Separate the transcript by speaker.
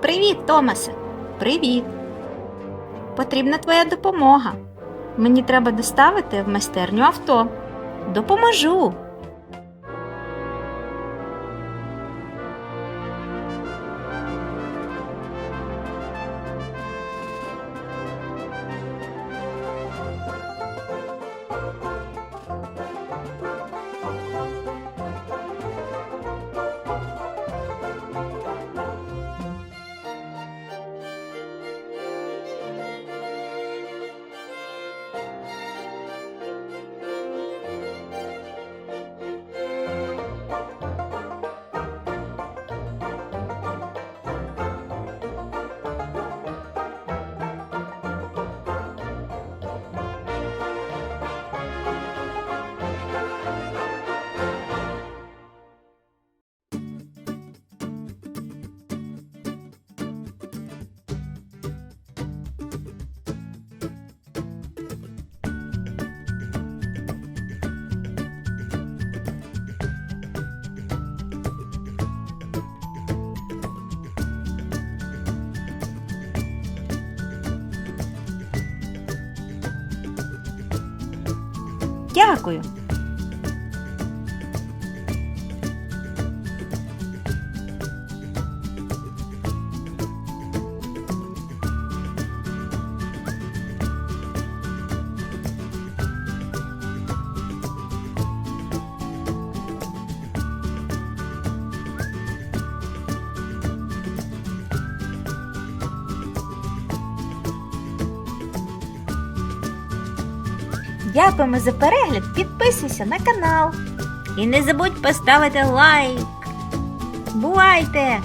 Speaker 1: Привіт, Томасе! Привіт! Потрібна твоя допомога. Мені треба доставити в майстерню авто. Допоможу! Дякую. Дякуємо за перегляд. Підписуйся на канал. І не забудь поставити лайк. Бувайте!